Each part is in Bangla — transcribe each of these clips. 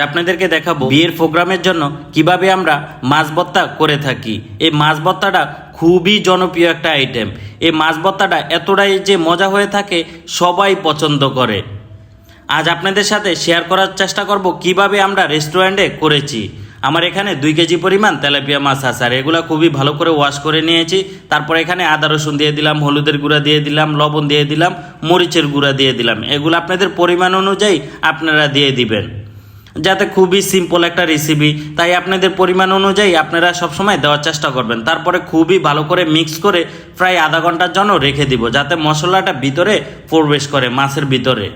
আপনাদেরকে দেখাবো বিয়ের প্রোগ্রামের জন্য কীভাবে আমরা মাছ করে থাকি। এই মাছ খুবই জনপ্রিয় একটা আইটেম এই মাছ এতটাই যে মজা হয়ে থাকে, সবাই পছন্দ করে। আজ আপনাদের সাথে শেয়ার করার চেষ্টা করব কীভাবে আমরা রেস্টুরেন্টে করেছি। আমার এখানে দুই কেজি পরিমাণ তেলাপিয়া মাছ আছে, আর এগুলো খুবই ভালো করে ওয়াশ করে নিয়েছি। তারপর এখানে আদা, রসুন দিয়ে দিলাম, হলুদের গুঁড়া দিয়ে দিলাম, লবণ দিয়ে দিলাম, মরিচের গুঁড়া দিয়ে দিলাম। এগুলো আপনাদের পরিমাণ অনুযায়ী আপনারা দিয়ে দিবেন। যাতে খুবই সিম্পল একটা রেসিপি তাই আপনাদের পরিমাণ অনুযায়ী আপনারা সবসময় দেওয়ার চেষ্টা করবেন। তারপরে খুবই ভালো করে মিক্স করে প্রায় আধা ঘণ্টার জন্য রেখে দিব, যাতে মশলাটা ভিতরে প্রবেশ করে, মাছের ভিতরে।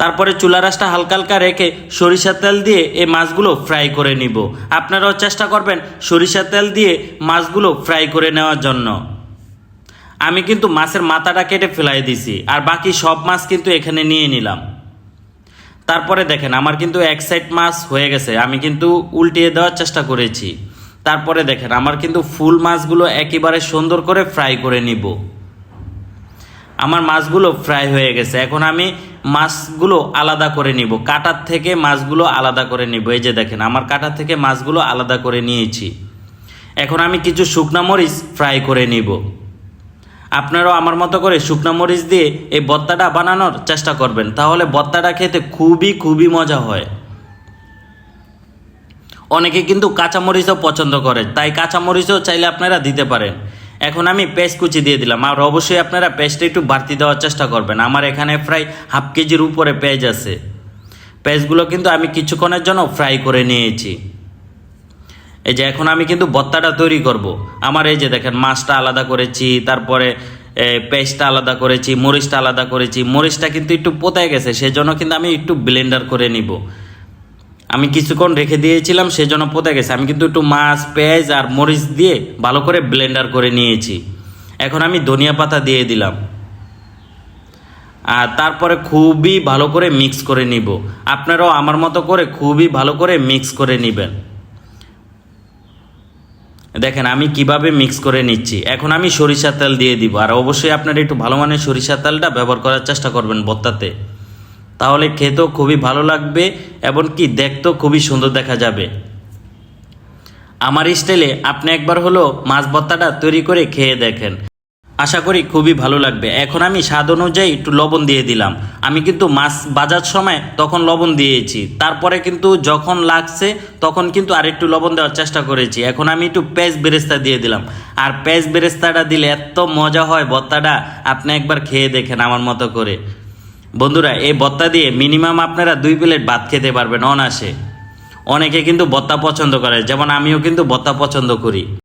তারপরে চুলা রাসটা হালকা হালকা রেখে সরিষার তেল দিয়ে এই মাছগুলো ফ্রাই করে নিব। আপনারাও চেষ্টা করবেন সরিষার তেল দিয়ে মাছগুলো ফ্রাই করে নেওয়ার জন্য। আমি কিন্তু মাছের মাথাটা কেটে ফেলাই দিছি, আর বাকি সব মাছ কিন্তু এখানে নিয়ে নিলাম। তারপরে দেখেন, আমার কিন্তু এক সাইড মাছ হয়ে গেছে, আমি কিন্তু উল্টিয়ে দেওয়ার চেষ্টা করেছি। তারপরে দেখেন, আমার কিন্তু ফুল মাছগুলো একেবারে সুন্দর করে ফ্রাই করে নিব। আমার মাছগুলো ফ্রাই হয়ে গেছে, এখন আমি মাছগুলো আলাদা করে নিব, কাটার থেকে মাছগুলো আলাদা করে নিব। এই যে দেখেন, আমার কাটার থেকে মাছগুলো আলাদা করে নিয়েছি। এখন আমি কিছু শুকনা মরিচ ফ্রাই করে নিব। আপনারাও আমার মতো করে শুকনো মরিচ দিয়ে এই বত্তাটা বানানোর চেষ্টা করবেন। তাহলে বত্তাটা খেতে খুবই খুবই মজা হয়। অনেকে কিন্তু কাঁচামরিচও পছন্দ করে, তাই কাঁচামরিচও চাইলে আপনারা দিতে পারেন। এখন আমি পেস্ট কুচি দিয়ে দিলাম, আর অবশ্যই আপনারা পেস্টটা একটু বাড়তি দেওয়ার চেষ্টা করবেন। আমার এখানে প্রায় হাফ কেজির উপরে পেঁয়াজ আছে। পেঁয়াজগুলো কিন্তু আমি কিছুক্ষণের জন্য ফ্রাই করে নিয়েছি। এই যে এখন আমি কিন্তু বত্তাটা তৈরি করব। আমার এই যে দেখেন, মাছটা আলাদা করেছি, তারপরে পেস্টটা আলাদা করেছি, মরিচটা আলাদা করেছি। মরিচটা কিন্তু একটু পোতায় গেছে, সেজন্য কিন্তু আমি একটু ব্লেন্ডার করে নিব। আমি কিছুক্ষণ রেখে দিয়েছিলাম, সেজন্য পোতা গেছে। আমি কিন্তু একটু মাছ, পেঁয়াজ আর মরিচ দিয়ে ভালো করে ব্লেন্ডার করে নিয়েছি। এখন আমি ধনিয়া পাতা দিয়ে দিলাম। আর তারপরে খুবই ভালো করে মিক্স করে নিব। আপনারাও আমার মতো করে খুবই ভালো করে মিক্স করে নেবেন। দেখেন, আমি কীভাবে মিক্স করে নিচ্ছি? এখন আমি সরিষা তেল দিয়ে দিব। আর অবশ্যই আপনার একটু ভালো মানের সরিষা তেলটা ব্যবহার করার চেষ্টা করবেন বত্তাতে তাহলে খেতেও খুবই ভালো লাগবে এবং কি দেখতেও খুবই সুন্দর দেখা যাবে। আমার স্টাইলে আপনি একবার হলো মাছ বত্তাটা তৈরি করে খেয়ে দেখেন। আশা করি খুবই ভালো লাগবে। এখন আমি স্বাদ অনুযায়ী একটু লবণ দিয়ে দিলাম। আমি কিন্তু মাছ বাজার সময় তখন লবণ দিয়েছি। তারপরে কিন্তু যখন লাগছে তখন কিন্তু আরেকটু লবণ দেওয়ার চেষ্টা করেছি। এখন আমি একটু পেঁয়াজ বেরেস্তা দিয়ে দিলাম। আর পেঁয়াজ বেরেস্তাটা দিলে এত মজা হয় ভর্তাটা আপনি একবার খেয়ে দেখেন আমার মতো করে। বন্ধুরা, এই ভত্তা দিয়ে মিনিমাম আপনারা দুই প্লেট ভাত খেতে পারবেন অনাসে অনেকে কিন্তু ভত্তা পছন্দ করে, যেমন আমিও কিন্তু ভত্তা পছন্দ করি।